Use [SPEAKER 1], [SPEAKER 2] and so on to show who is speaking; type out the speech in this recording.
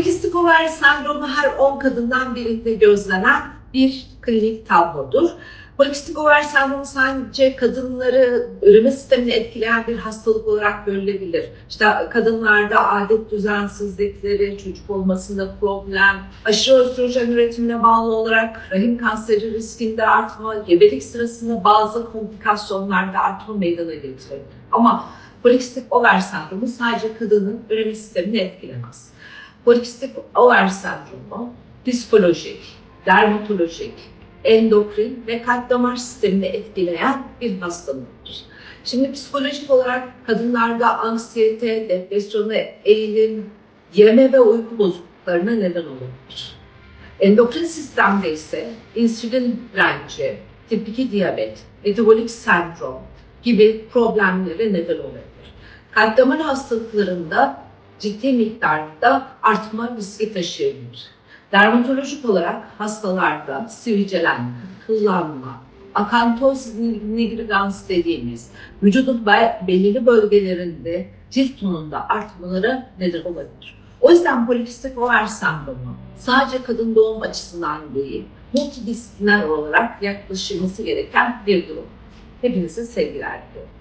[SPEAKER 1] Polikistik over sendromu her 10 kadından birinde gözlenen bir klinik tablodur. Polikistik over sendromu sadece kadınları üreme sistemini etkileyen bir hastalık olarak görülebilir. İşte kadınlarda adet düzensizlikleri, çocuk olmasında problem, aşırı östrojen üretimine bağlı olarak rahim kanseri riskinde artma, gebelik sırasında bazı komplikasyonlarda artma meydana getirir. Ama polikistik over sendromu sadece kadının üreme sistemini etkilemez. Polikistik over sendromu psikolojik, dermatolojik, endokrin ve kalp damar sistemini etkileyen bir hastalıktır. Şimdi psikolojik olarak kadınlarda anksiyete, depresyona, eğilim, yeme ve uyku bozukluklarına neden olabilir. Endokrin sistemde ise insülin direnci, tip 2 diyabet, metabolik sendrom gibi problemlere neden olabilir. Kalp damar hastalıklarında ciddi miktarda artma riski taşıyabilir. Dermatolojik olarak hastalarda sivilcelenme, kıllanma, akantoz nigrigans dediğimiz vücudun be- belirli bölgelerinde cilt tonunda artmalara neden olabilir. O yüzden polikistik over sendromu sadece kadın doğum açısından değil, multidisipliner olarak yaklaşılması gereken bir durum. Hepinize sevgiler diliyorum.